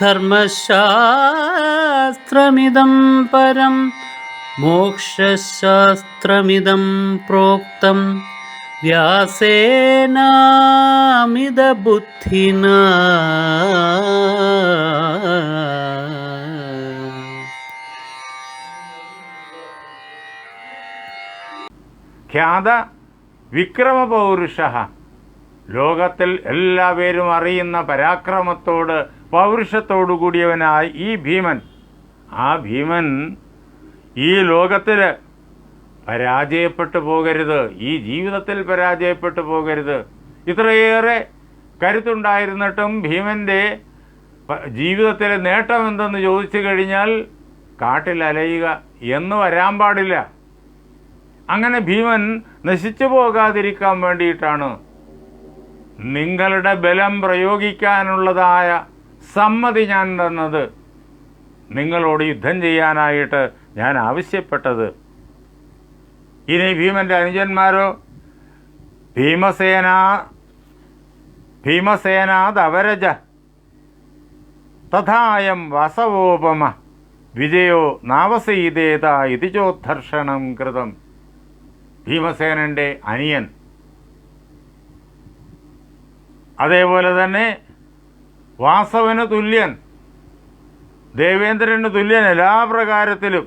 ധർമ്മശാസ്ത്രമിദം പരം മോക്ഷശാസ്ത്രമിതം പ്രോക്തം. വ്യാസേനാമിതബുദ്ധിന. ഖ്യാത വിക്രമപൗരുഷ. ലോകത്തിൽ എല്ലാവരും അറിയുന്ന പരാക്രമത്തോട് പൗരുഷത്തോടു കൂടിയവനായ ഈ ഭീമൻ. ആ ഭീമൻ ഈ ലോകത്തിൽ പരാജയപ്പെട്ടു പോകരുത്. ഈ ജീവിതത്തിൽ പരാജയപ്പെട്ടു പോകരുത്. ഇത്രയേറെ കരുത്തുണ്ടായിരുന്നിട്ടും ഭീമന്റെ ജീവിതത്തിലെ നേട്ടം എന്തെന്ന് ചോദിച്ചു കഴിഞ്ഞാൽ കാട്ടിൽ അലയുക എന്ന് വരാൻ പാടില്ല. അങ്ങനെ ഭീമൻ നശിച്ചു പോകാതിരിക്കാൻ വേണ്ടിയിട്ടാണ് നിങ്ങളുടെ ബലം പ്രയോഗിക്കാനുള്ളതായ സമ്മതി ഞാൻ തന്നത്. നിങ്ങളോട് യുദ്ധം ചെയ്യാനായിട്ട് ഞാൻ ആവശ്യപ്പെട്ടത്. ഇനി ഭീമന്റെ അനുജന്മാരോ? ഭീമസേന ഭീമസേനാദവരജ തഥായം വസവോപമ. വിജയോ നാവസീതേത ഇതി ചോദ്ധർഷണം കൃതം. ഭീമസേനന്റെ അനിയൻ. അതേപോലെ തന്നെ വാസവന് തുല്യൻ ദേവേന്ദ്രന് തുല്യൻ എല്ലാ പ്രകാരത്തിലും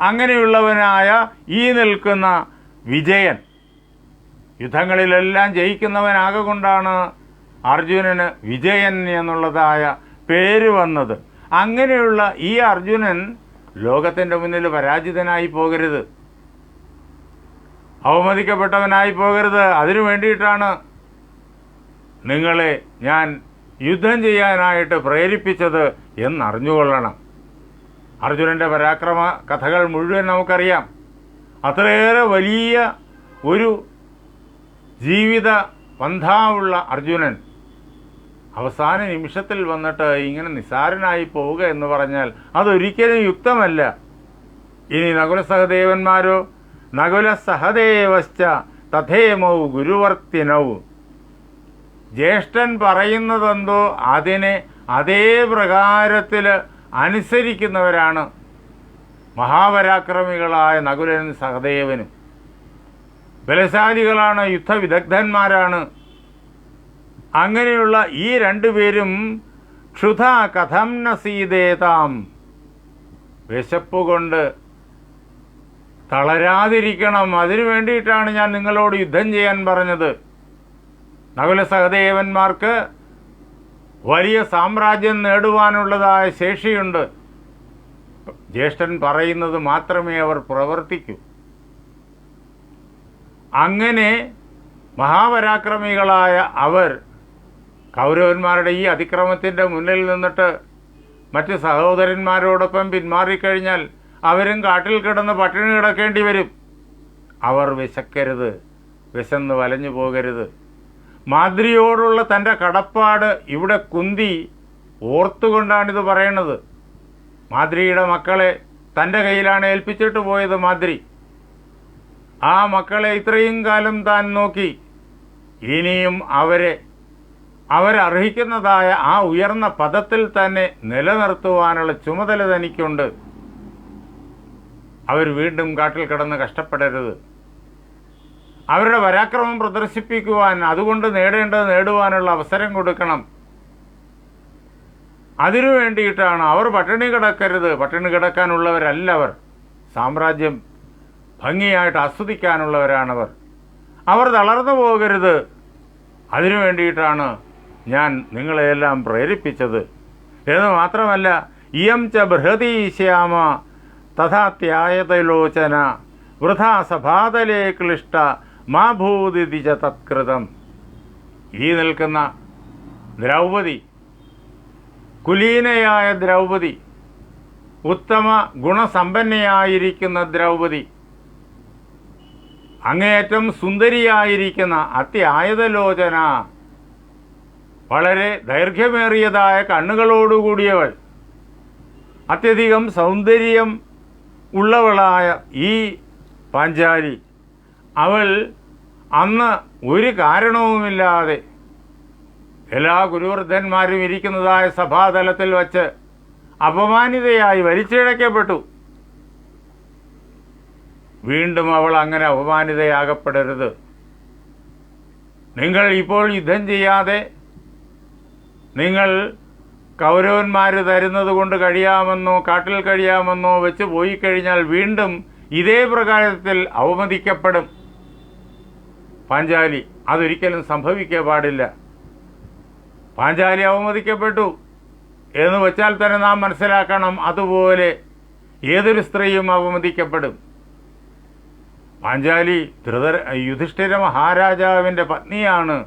അങ്ങനെയുള്ളവനായ ഈ നിൽക്കുന്ന വിജയൻ. യുദ്ധങ്ങളിലെല്ലാം ജയിക്കുന്നവനാകെ കൊണ്ടാണ് അർജുനന് വിജയൻ എന്നുള്ളതായ പേര് വന്നത്. അങ്ങനെയുള്ള ഈ അർജുനൻ ലോകത്തിന്റെ മുന്നിൽ പരാജിതനായി പോകരുത്. അവമതിക്കപ്പെട്ടവനായി പോകരുത്. അതിനു വേണ്ടിയിട്ടാണ് നിങ്ങളെ ഞാൻ യുദ്ധം ചെയ്യാനായിട്ട് പ്രേരിപ്പിച്ചത് എന്നറിഞ്ഞുകൊള്ളണം. അർജുനന്റെ പരാക്രമ കഥകൾ മുഴുവൻ നമുക്കറിയാം. അത്രയേറെ വലിയ ഒരു ജീവിത പന്ഥാവുള്ള അർജുനൻ അവസാന നിമിഷത്തിൽ വന്നിട്ട് ഇങ്ങനെ നിസാരനായി പോവുക എന്ന് പറഞ്ഞാൽ അതൊരിക്കലും യുക്തമല്ല. ഇനി നകുല സഹദേവന്മാരോ? നകുല സഹദേവശ്ച തഥേമൗ ഗുരുവർത്തിനൗ. ജ്യേഷ്ഠൻ പറയുന്നതെന്തോ അതിനെ അതേ പ്രകാരത്തിൽ അനുസരിക്കുന്നവരാണ് മഹാപരാക്രമികളായ നകുലനും സഹദേവനും. ബലശാലികളാണ് യുദ്ധവിദഗ്ധന്മാരാണ്. അങ്ങനെയുള്ള ഈ രണ്ടുപേരും ക്ഷുധ കഥം നസീതേതാം വിശപ്പ് കൊണ്ട് തളരാതിരിക്കണം. അതിനു വേണ്ടിയിട്ടാണ് ഞാൻ നിങ്ങളോട് യുദ്ധം ചെയ്യാൻ പറഞ്ഞത്. നകുല സഹദേവന്മാർക്ക് വലിയ സാമ്രാജ്യം നേടുവാനുള്ളതായ ശേഷിയുണ്ട്. ജ്യേഷ്ഠൻ പറയുന്നത് മാത്രമേ അവർ പ്രവർത്തിക്കൂ. അങ്ങനെ മഹാപരാക്രമികളായ അവർ കൗരവന്മാരുടെ ഈ അതിക്രമത്തിന്റെ മുന്നിൽ നിന്നിട്ട് മറ്റ് സഹോദരന്മാരോടൊപ്പം പിന്മാറിക്കഴിഞ്ഞാൽ അവരും കാട്ടിൽ കിടന്ന് പട്ടിണി കിടക്കേണ്ടി വരും. അവർ വിശക്കരുത് വിശന്ന് വലഞ്ഞു പോകരുത്. മാദ്രിയോടുള്ള തന്റെ കടപ്പാട് ഇവിടെ കുന്തി ഓർത്തുകൊണ്ടാണിത് പറയണത്. മാതിരിയുടെ മക്കളെ തന്റെ കയ്യിലാണ് ഏൽപ്പിച്ചിട്ട് പോയത് മാതിരി. ആ മക്കളെ ഇത്രയും കാലം താൻ നോക്കി. ഇനിയും അവരെ അവരർഹിക്കുന്നതായ ആ ഉയർന്ന പദത്തിൽ തന്നെ നിലനിർത്തുവാനുള്ള ചുമതല തനിക്കുണ്ട്. അവർ വീണ്ടും കാട്ടിൽ കിടന്ന് കഷ്ടപ്പെടരുത്. അവരുടെ പരാക്രമം പ്രദർശിപ്പിക്കുവാൻ അതുകൊണ്ട് നേടേണ്ടത് നേടുവാനുള്ള അവസരം കൊടുക്കണം. അതിനു വേണ്ടിയിട്ടാണ് അവർ പട്ടിണി കിടക്കരുത്. പട്ടിണി കിടക്കാനുള്ളവരല്ല അവർ. സാമ്രാജ്യം ഭംഗിയായിട്ട് ആസ്വദിക്കാനുള്ളവരാണവർ. അവർ തളർന്നു പോകരുത്. അതിനു വേണ്ടിയിട്ടാണ് ഞാൻ നിങ്ങളെയെല്ലാം പ്രേരിപ്പിച്ചത്. എന്ന് മാത്രമല്ല ഇയം ച ബൃഹതി ശ്യാമ തഥാത്യായതലോചന വൃഥാ സഭാതലേ ക്ലിഷ്ട മാ ഭൂതിഥി ച തത്കൃതം. ഈ നിൽക്കുന്ന ദ്രൗപദി കുലീനയായ ദ്രൗപദി ഉത്തമ ഗുണസമ്പന്നയായിരിക്കുന്ന ദ്രൗപദി അങ്ങേയറ്റം സുന്ദരിയായിരിക്കുന്ന അത്യായുധലോചന വളരെ ദൈർഘ്യമേറിയതായ കണ്ണുകളോടുകൂടിയവൾ അത്യധികം സൗന്ദര്യം ഉള്ളവളായ ഈ പാഞ്ചാലി. അവൾ അന്ന് ഒരു കാരണവുമില്ലാതെ എല്ലാ ഗുരുവൃദ്ധന്മാരും ഇരിക്കുന്നതായ സഭാതലത്തിൽ വച്ച് അപമാനിതയായി വലിച്ചിഴക്കപ്പെട്ടു വീണ്ടും അവൾ അങ്ങനെ അപമാനിതയാകപ്പെടരുത്. നിങ്ങൾ ഇപ്പോൾ യുദ്ധം ചെയ്യാതെ നിങ്ങൾ കൗരവന്മാർ തരുന്നത് കൊണ്ട് കഴിയാമെന്നോ കാട്ടിൽ കഴിയാമെന്നോ വെച്ച് പോയി കഴിഞ്ഞാൽ വീണ്ടും ഇതേ പ്രകാരത്തിൽ അവമതിക്കപ്പെടും. പാഞ്ചാലി. അതൊരിക്കലും സംഭവിക്കാൻ പാടില്ല. പാഞ്ചാലി അവമതിക്കപ്പെട്ടു. എന്ന് വെച്ചാൽ തന്നെ നാം മനസ്സിലാക്കണം അതുപോലെ ഏതൊരു സ്ത്രീയും അവമതിക്കപ്പെടും. പാഞ്ചാലി ധൃതര യുധിഷ്ഠിര മഹാരാജാവിന്റെ പത്നിയാണ്.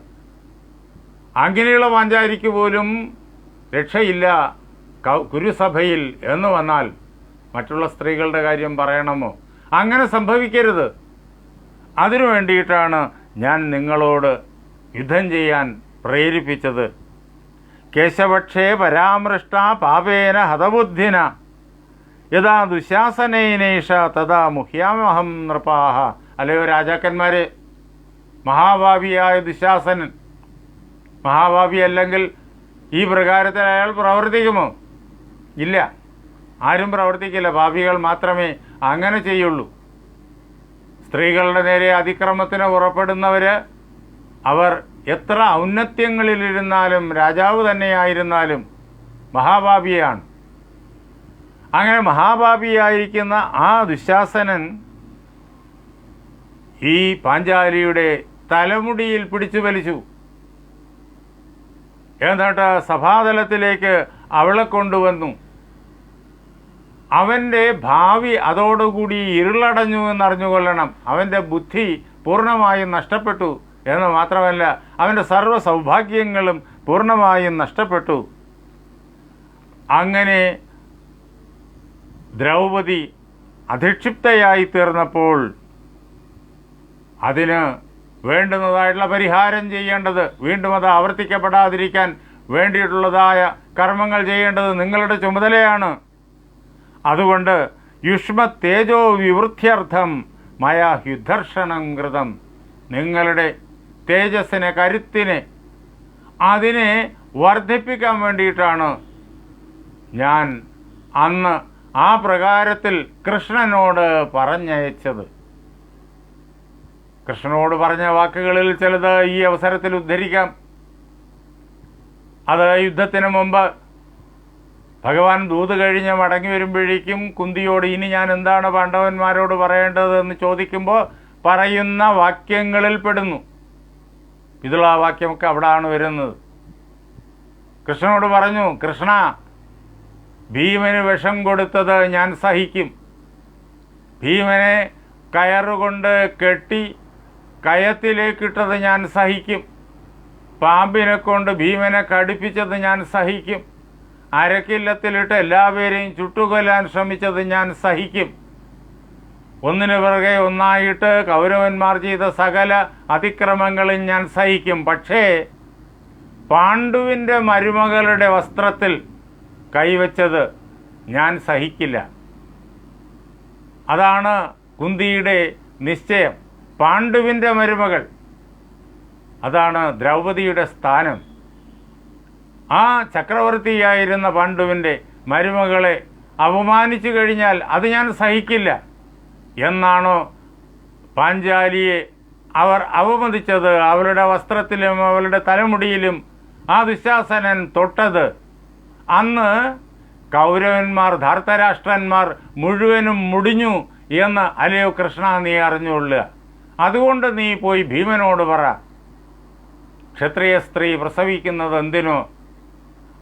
അങ്ങനെയുള്ള പാഞ്ചാലിക്ക് പോലും രക്ഷയില്ല. കുരുസഭയിൽ എന്ന് വന്നാൽ മറ്റുള്ള സ്ത്രീകളുടെ കാര്യം പറയണമോ? അങ്ങനെ സംഭവിക്കരുത്. അതിനു വേണ്ടിയിട്ടാണ് ഞാൻ നിങ്ങളോട് യുദ്ധം ചെയ്യാൻ പ്രേരിപ്പിച്ചത്. കേശവക്ഷേ പരാമൃഷ്ട പാപേന ഹതബുദ്ധിന. യഥാ ദുശാസനേനേഷ തഥാ മുഹ്യാമഹം നൃപാഹ. അല്ലയോ രാജാക്കന്മാരെ മഹാഭാവിയായ ദുശാസനൻ. മഹാഭാവി അല്ലെങ്കിൽ ഈ പ്രകാരത്തിൽ അയാൾ പ്രവർത്തിക്കുമോ? ഇല്ല. ആരും പ്രവർത്തിക്കില്ല. ഭാവികൾ മാത്രമേ അങ്ങനെ ചെയ്യുള്ളൂ. സ്ത്രീകളുടെ നേരെ അതിക്രമത്തിന് പുറപ്പെടുന്നവർ അവർ എത്ര ഔന്നത്യങ്ങളിലിരുന്നാലും രാജാവ് തന്നെയായിരുന്നാലും മഹാഭാപിയാണ് അങ്ങനെ മഹാഭാപിയായിരിക്കുന്ന ആ ദുശാസനൻ ഈ പാഞ്ചാലിയുടെ തലമുടിയിൽ പിടിച്ചു വലിച്ചു. എന്നിട്ട് സഭാതലത്തിലേക്ക് അവളെ കൊണ്ടുവന്നു. അവന്റെ ഭാവി അതോടുകൂടി ഇരുളടഞ്ഞു എന്നറിഞ്ഞുകൊള്ളണം. അവന്റെ ബുദ്ധി പൂർണമായും നഷ്ടപ്പെട്ടു എന്ന് മാത്രമല്ല അവന്റെ സർവ സൗഭാഗ്യങ്ങളും പൂർണമായും നഷ്ടപ്പെട്ടു. അങ്ങനെ ദ്രൗപദി അധിക്ഷിപ്തയായി തീർന്നപ്പോൾ അതിന് വേണ്ടുന്നതായിട്ടുള്ള പരിഹാരം ചെയ്യേണ്ടത് വീണ്ടും അത് ആവർത്തിക്കപ്പെടാതിരിക്കാൻ വേണ്ടിയിട്ടുള്ളതായ കർമ്മങ്ങൾ ചെയ്യേണ്ടത് നിങ്ങളുടെ ചുമതലയാണ്. അതുകൊണ്ട് യുഷ്മ തേജോ വിവൃദ്ധ്യർത്ഥം മയാ ഹ്യുദർഷണം കൃതം. നിങ്ങളുടെ തേജസ്സിനെ കരുത്തിനെ അതിനെ വർദ്ധിപ്പിക്കാൻ വേണ്ടിയിട്ടാണ് ഞാൻ അന്ന് ആ പ്രകാരത്തിൽ കൃഷ്ണനോട് പറഞ്ഞയച്ചത്. കൃഷ്ണനോട് പറഞ്ഞ വാക്കുകളിൽ ചിലത് ഈ അവസരത്തിൽ ഉദ്ധരിക്കാം. അത് യുദ്ധത്തിന് മുമ്പ് ഭഗവാൻ ദൂത് കഴിഞ്ഞ് മടങ്ങി വരുമ്പോഴേക്കും കുന്തിയോട് ഇനി ഞാൻ എന്താണ് പാണ്ഡവന്മാരോട് പറയേണ്ടത് എന്ന് ചോദിക്കുമ്പോൾ പറയുന്ന വാക്യങ്ങളിൽ പെടുന്നു. ഇതുള്ള ആ വാക്യമൊക്കെ അവിടെയാണ് വരുന്നത്. കൃഷ്ണനോട് പറഞ്ഞു കൃഷ്ണ ഭീമന് വിഷം കൊടുത്തത് ഞാൻ സഹിക്കും. ഭീമനെ കയറുകൊണ്ട് കെട്ടി കയത്തിലേക്കിട്ടത് ഞാൻ സഹിക്കും. പാമ്പിനെ കൊണ്ട് ഭീമനെ കടിപ്പിച്ചത് ഞാൻ സഹിക്കും. അരക്കില്ലത്തിലിട്ട് എല്ലാവരെയും ചുട്ടുകൊല്ലാൻ ശ്രമിച്ചത് ഞാൻ സഹിക്കും. ഒന്നിനു പിറകെ ഒന്നായിട്ട് കൗരവന്മാർ ചെയ്ത സകല അതിക്രമങ്ങളും ഞാൻ സഹിക്കും. പക്ഷേ പാണ്ഡുവിന്റെ മരുമകളുടെ വസ്ത്രത്തിൽ കൈവച്ചത് ഞാൻ സഹിക്കില്ല. അതാണ് കുന്തിയുടെ നിശ്ചയം. പാണ്ഡുവിന്റെ മരുമകൾ. അതാണ് ദ്രൗപതിയുടെ സ്ഥാനം. ആ ചക്രവർത്തിയായിരുന്ന പാണ്ഡുവിന്റെ മരുമകളെ അപമാനിച്ചു കഴിഞ്ഞാൽ അത് ഞാൻ സഹിക്കില്ല എന്നാണോ പാഞ്ചാലിയെ അവർ അവമതിച്ചത്? അവരുടെ വസ്ത്രത്തിലും അവരുടെ തലമുടിയിലും ആ ദുശാസനൻ തൊട്ടത്. അന്ന് കൗരവന്മാർ ധാർത്തരാഷ്ട്രന്മാർ മുഴുവനും മുടിഞ്ഞു എന്ന് അലയോ കൃഷ്ണ നീ അറിഞ്ഞുകൊള്ളുക. അതുകൊണ്ട് നീ പോയി ഭീമനോട് പറ. ക്ഷത്രിയ സ്ത്രീ പ്രസവിക്കുന്നത് എന്തിനോ?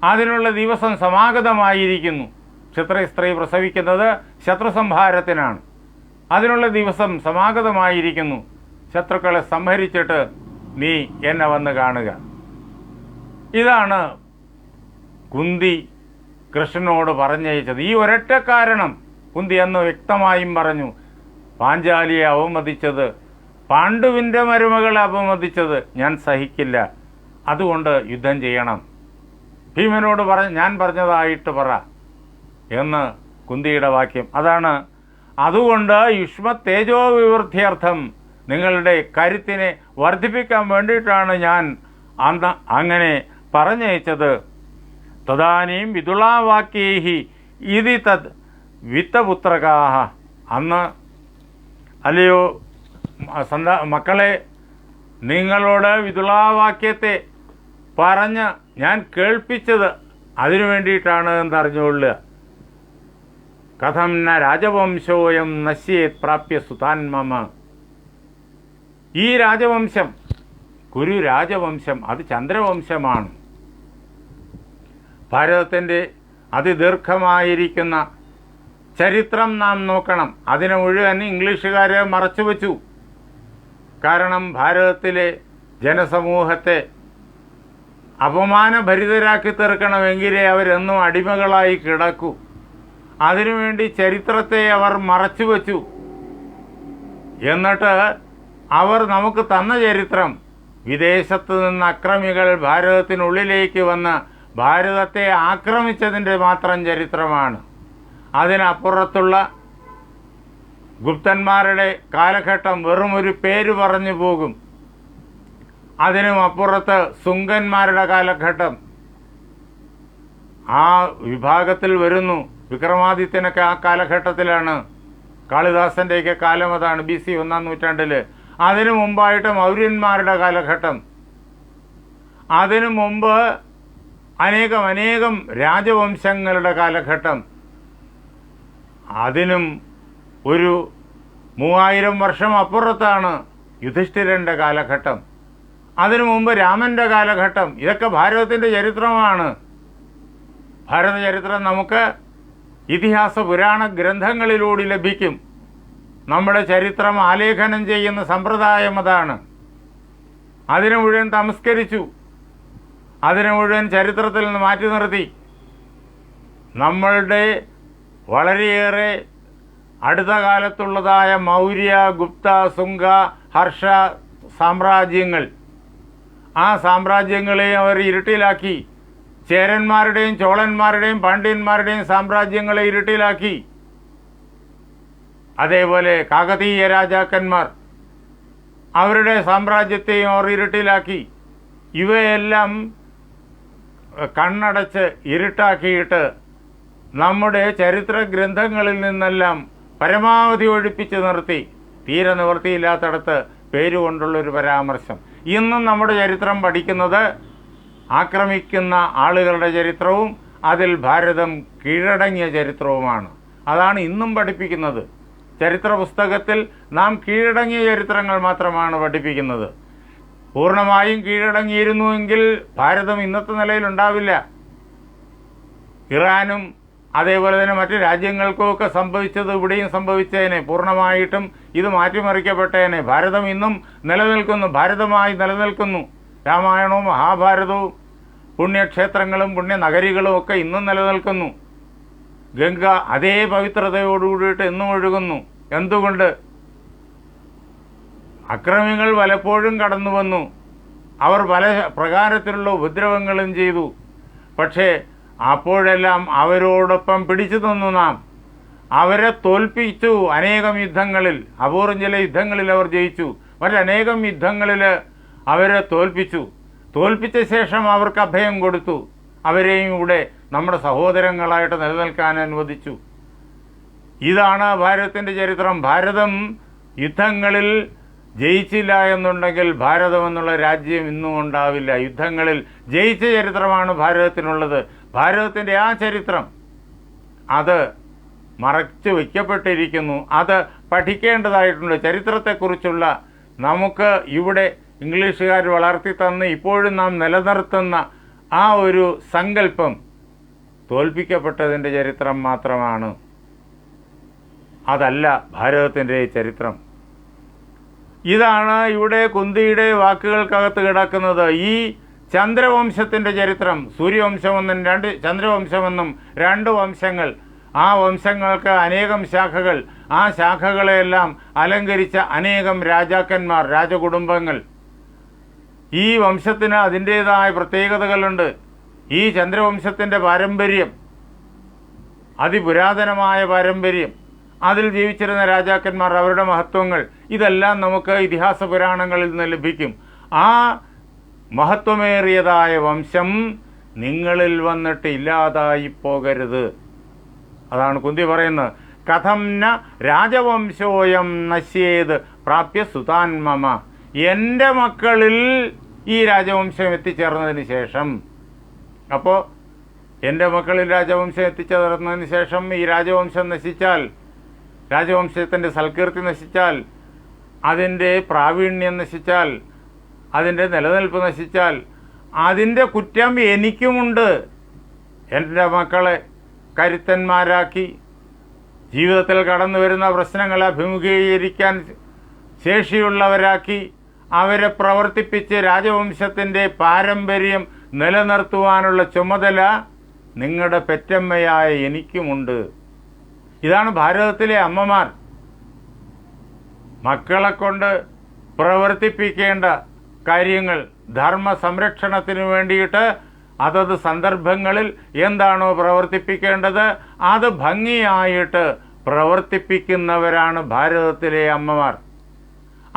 അതിനുള്ള ദിവസം സമാഗതമായിരിക്കുന്നു. ക്ഷത്ര സ്ത്രീ പ്രസവിക്കുന്നത് ശത്രുസംഹാരത്തിനാണ്. അതിനുള്ള ദിവസം സമാഗതമായിരിക്കുന്നു. ശത്രുക്കളെ സംഹരിച്ചിട്ട് നീ എന്നെ വന്ന് കാണുക. ഇതാണ് കുന്തി കൃഷ്ണനോട് പറഞ്ഞയച്ചത്. ഈ ഒരൊറ്റ കാരണം കുന്തി അന്ന് വ്യക്തമായും പറഞ്ഞു. പാഞ്ചാലിയെ അവമതിച്ചത് പാണ്ഡുവിന്റെ മരുമകളെ അപമതിച്ചത് ഞാൻ സഹിക്കില്ല. അതുകൊണ്ട് യുദ്ധം ചെയ്യണം. ഭീമനോട് പറ ഞാൻ പറഞ്ഞതായിട്ട് പറ എന്ന് കുന്തിയുടെ വാക്യം. അതാണ് അതുകൊണ്ട് യുഷ്മ തേജോ വിവൃദ്ധിയർത്ഥം നിങ്ങളുടെ കരുത്തിനെ വർദ്ധിപ്പിക്കാൻ വേണ്ടിയിട്ടാണ് ഞാൻ അന്ന് അങ്ങനെ പറഞ്ഞയച്ചത്. തദാനീം വിതുളാവാക്യേഹി ഇതി തത് വിത്തപുത്രകാഹ. അന്ന് അല്ലയോ സന്താ മക്കളെ നിങ്ങളോട് വിതുളാവാക്യത്തെ പറഞ്ഞ് ഞാൻ കേൾപ്പിച്ചത് അതിനു വേണ്ടിയിട്ടാണ് എന്നറിഞ്ഞുകൊള്ളുക. കഥം ന രാജവംശോയം നശ്യേത് പ്രാപ്യ സുതാൻമമ ഈ രാജവംശം കുരു രാജവംശം അത് ചന്ദ്രവംശമാണ്. ഭാരതത്തിന്റെ അതിദീർഘമായിരിക്കുന്ന ചരിത്രം നാം നോക്കണം. അതിനെ മുഴുവൻ ഇംഗ്ലീഷുകാരെ മറച്ചുവെച്ചു. കാരണം ഭാരതത്തിലെ ജനസമൂഹത്തെ അപമാനഭരിതരാക്കി തീർക്കണമെങ്കിലേ അവരെന്നും അടിമകളായി കിടക്കൂ. അതിനുവേണ്ടി ചരിത്രത്തെ അവർ മറച്ചു വച്ചു എന്നിട്ട് അവർ നമുക്ക് തന്ന ചരിത്രം വിദേശത്ത് നിന്ന് അക്രമികൾ ഭാരതത്തിനുള്ളിലേക്ക് വന്ന് ഭാരതത്തെ ആക്രമിച്ചതിന്റെ മാത്രം ചരിത്രമാണ്. അതിനപ്പുറത്തുള്ള ഗുപ്തന്മാരുടെ കാലഘട്ടം വെറും ഒരു പേര് പറഞ്ഞു പോകും. അതിനും അപ്പുറത്ത് സുങ്കന്മാരുടെ കാലഘട്ടം. ആ വിഭാഗത്തിൽ വരുന്നു. വിക്രമാദിത്യനൊക്കെ ആ കാലഘട്ടത്തിലാണ്. കാളിദാസന്റെയൊക്കെ കാലം അതാണ് ബി സി ഒന്നാം നൂറ്റാണ്ടിൽ അതിനു മുമ്പായിട്ട് മൗര്യന്മാരുടെ കാലഘട്ടം. അതിനു മുമ്പ് അനേകം അനേകം രാജവംശങ്ങളുടെ കാലഘട്ടം. അതിനും ഒരു മൂവായിരം വർഷം അപ്പുറത്താണ് യുധിഷ്ഠിരന്റെ കാലഘട്ടം. അതിനു മുമ്പ് രാമന്റെ കാലഘട്ടം. ഇതൊക്കെ ഭാരതത്തിന്റെ ചരിത്രമാണ്. ഭാരത ചരിത്രം നമുക്ക് ഇതിഹാസ പുരാണ ഗ്രന്ഥങ്ങളിലൂടെ ലഭിക്കും. നമ്മുടെ ചരിത്രം ആലേഖനം ചെയ്യുന്ന സമ്പ്രദായം അതാണ്. അതിനു മുഴുവൻ തമസ്കരിച്ചു. അതിനു മുഴുവൻ ചരിത്രത്തിൽ നിന്ന് മാറ്റി നിർത്തി. നമ്മളുടെ വളരെയേറെ അടുത്ത കാലത്തുള്ളതായ മൗര്യ ഗുപ്ത സുംഗ ഹർഷ സാമ്രാജ്യങ്ങൾ ആ സാമ്രാജ്യങ്ങളെ അവർ ഇരുട്ടിലാക്കി. ചേരന്മാരുടെയും ചോളന്മാരുടെയും പാണ്ഡ്യന്മാരുടെയും സാമ്രാജ്യങ്ങളെ ഇരുട്ടിലാക്കി. അതേപോലെ കാകതീയ രാജാക്കന്മാർ അവരുടെ സാമ്രാജ്യത്തെയും അവർ ഇരുട്ടിലാക്കി. ഇവയെല്ലാം കണ്ണടച്ച് ഇരുട്ടാക്കിയിട്ട് നമ്മുടെ ചരിത്ര ഗ്രന്ഥങ്ങളിൽ നിന്നെല്ലാം പരമാവധി ഒഴിപ്പിച്ച് നിർത്തി. തീരെ നിവൃത്തിയില്ലാത്തടത്ത് പേരുകൊണ്ടുള്ളൊരു പരാമർശം. ഇന്നും നമ്മുടെ ചരിത്രം പഠിക്കുന്നത് ആക്രമിക്കുന്ന ആളുകളുടെ ചരിത്രവും അതിൽ ഭാരതം കീഴടങ്ങിയ ചരിത്രവുമാണ്. അതാണ് ഇന്നും പഠിപ്പിക്കുന്നത്. ചരിത്ര പുസ്തകത്തിൽ നാം കീഴടങ്ങിയ ചരിത്രങ്ങൾ മാത്രമാണ് പഠിപ്പിക്കുന്നത്. പൂർണമായും കീഴടങ്ങിയിരുന്നുവെങ്കിൽ ഭാരതം ഇന്നത്തെ നിലയിൽ ഉണ്ടാവില്ല. ഇറാനും അതേപോലെ തന്നെ മറ്റു രാജ്യങ്ങൾക്കുമൊക്കെ സംഭവിച്ചത് ഇവിടെയും സംഭവിച്ചതിനെ പൂർണമായിട്ടും ഇത് മാറ്റിമറിക്കപ്പെട്ടേനെ. ഭാരതം ഇന്നും നിലനിൽക്കുന്നു. ഭാരതമായി നിലനിൽക്കുന്നു. രാമായണവും മഹാഭാരതവും പുണ്യക്ഷേത്രങ്ങളും പുണ്യനഗരികളും ഒക്കെ ഇന്നും നിലനിൽക്കുന്നു. ഗംഗ അതേ പവിത്രതയോടുകൂടിയിട്ട് എന്നും ഒഴുകുന്നു. എന്തുകൊണ്ട്? അക്രമികൾ പലപ്പോഴും കടന്നു വന്നു അവർ പല പ്രകാരത്തിലുള്ള ഉപദ്രവങ്ങളും ചെയ്തു. പക്ഷേ അപ്പോഴെല്ലാം അവരോടൊപ്പം പിടിച്ചു തന്നു നാം. അവരെ തോൽപ്പിച്ചു അനേകം യുദ്ധങ്ങളിൽ അപൂർവം ചില യുദ്ധങ്ങളിൽ അവർ ജയിച്ചു. മറ്റനേകം യുദ്ധങ്ങളിൽ അവരെ തോൽപ്പിച്ചു. തോൽപ്പിച്ച ശേഷം അവർക്ക് അഭയം കൊടുത്തു. അവരെയും ഇവിടെ നമ്മുടെ സഹോദരങ്ങളായിട്ട് നിലനിൽക്കാൻ അനുവദിച്ചു. ഇതാണ് ഭാരതത്തിന്റെ ചരിത്രം. ഭാരതം യുദ്ധങ്ങളിൽ ജയിച്ചില്ല എന്നുണ്ടെങ്കിൽ ഭാരതം എന്നുള്ള രാജ്യം ഇന്നും ഉണ്ടാവില്ല. യുദ്ധങ്ങളിൽ ജയിച്ച ചരിത്രമാണ് ഭാരതത്തിനുള്ളത്. ഭാരതത്തിന്റെ ആ ചരിത്രം. അത് മറച്ചു വയ്ക്കപ്പെട്ടിരിക്കുന്നു അത് പഠിക്കേണ്ടതായിട്ടുണ്ട്. ചരിത്രത്തെക്കുറിച്ചുള്ള നമുക്ക് ഇവിടെ ഇംഗ്ലീഷുകാർ വളർത്തി തന്ന് ഇപ്പോഴും നാം നിലനിർത്തുന്ന ആ ഒരു സങ്കല്പം തോൽപ്പിക്കപ്പെട്ടതിന്റെ ചരിത്രം മാത്രമാണ്. അതല്ല ഭാരതത്തിന്റെ ചരിത്രം. ഇതാണ് ഇവിടെ കുന്തിയുടെ വാക്കുകൾക്കകത്ത് കിടക്കുന്നത്. ഈ ചന്ദ്രവംശത്തിന്റെ ചരിത്രം സൂര്യവംശമെന്നും രണ്ട് ചന്ദ്രവംശമെന്നും രണ്ട് വംശങ്ങൾ. ആ വംശങ്ങൾക്ക് അനേകം ശാഖകൾ. ആ ശാഖകളെയെല്ലാം അലങ്കരിച്ച അനേകം രാജാക്കന്മാർ രാജകുടുംബങ്ങൾ. ഈ വംശത്തിന് അതിന്റേതായ പ്രത്യേകതകളുണ്ട്. ഈ ചന്ദ്രവംശത്തിന്റെ പാരമ്പര്യം അതിപുരാതനമായ പാരമ്പര്യം അതിൽ ജീവിച്ചിരുന്ന രാജാക്കന്മാർ അവരുടെ മഹത്വങ്ങൾ ഇതെല്ലാം നമുക്ക് ഇതിഹാസ പുരാണങ്ങളിൽ നിന്ന് ലഭിക്കും. ആ മഹത്വമേറിയതായ വംശം നിങ്ങളിൽ വന്നിട്ട് ഇല്ലാതായി പോകരുത്. അതാണ് കുന്തി പറയുന്നത്. കഥംന രാജവംശോയം നശ്യേത് പ്രാപ്യ സുതാൻ മമ. എന്റെ മക്കളിൽ ഈ രാജവംശം എത്തിച്ചേർന്നതിന് ശേഷം. അപ്പോൾ എന്റെ മക്കളിൽ രാജവംശം എത്തിച്ചേർന്നതിന് ശേഷം ഈ രാജവംശം നശിച്ചാൽ രാജവംശത്തിന്റെ സൽകീർത്തി നശിച്ചാൽ അതിന്റെ പ്രാവീണ്യം നശിച്ചാൽ അതിന്റെ നിലനിൽപ്പ് നശിച്ചാൽ അതിന്റെ കുറ്റം എനിക്കുമുണ്ട്. എന്റെ മക്കളെ കരുത്തന്മാരാക്കി ജീവിതത്തിൽ കടന്നു വരുന്ന പ്രശ്നങ്ങളെ അഭിമുഖീകരിക്കാൻ ശേഷിയുള്ളവരാക്കി അവരെ പ്രവർത്തിപ്പിച്ച് രാജവംശത്തിന്റെ പാരമ്പര്യം നിലനിർത്തുവാനുള്ള ചുമതല നിങ്ങളുടെ പെറ്റമ്മയായ എനിക്കുമുണ്ട്. ഇതാണ് ഭാരതത്തിലെ അമ്മമാർ. മക്കളെ കൊണ്ട് പ്രവർത്തിപ്പിക്കേണ്ട കാര്യങ്ങൾ ധർമ്മ സംരക്ഷണത്തിന് വേണ്ടിയിട്ട് അതത് സന്ദർഭങ്ങളിൽ എന്താണോ പ്രവർത്തിപ്പിക്കേണ്ടത് അത് ഭംഗിയായിട്ട് പ്രവർത്തിപ്പിക്കുന്നവരാണ് ഭാരതത്തിലെ അമ്മമാർ.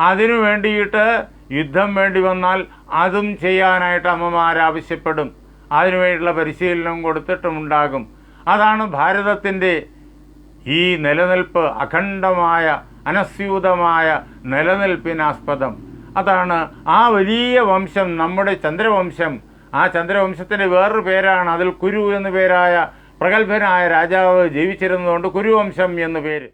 അതിനു വേണ്ടിയിട്ട് യുദ്ധം വേണ്ടി വന്നാൽ അതും ചെയ്യാനായിട്ട് അമ്മമാർ ആവശ്യപ്പെടും അതിനുവേണ്ടിയുള്ള പരിശീലനം കൊടുത്തിട്ടുമുണ്ടാകും അതാണ് ഭാരതത്തിന്റെ ഈ നിലനിൽപ്പ് അഖണ്ഡമായ അനസ്യൂതമായ നിലനിൽപ്പിനാസ്പദം. അതാണ് ആ വലിയ വംശം നമ്മുടെ ചന്ദ്രവംശം. ആ ചന്ദ്രവംശത്തിന്റെ വേറൊരു പേരാണ് അതിൽ കുരു എന്നു പേരായ പ്രഗത്ഭനായ രാജാവ് ജീവിച്ചിരുന്നതുകൊണ്ട് കുരുവംശം എന്നു പേര്.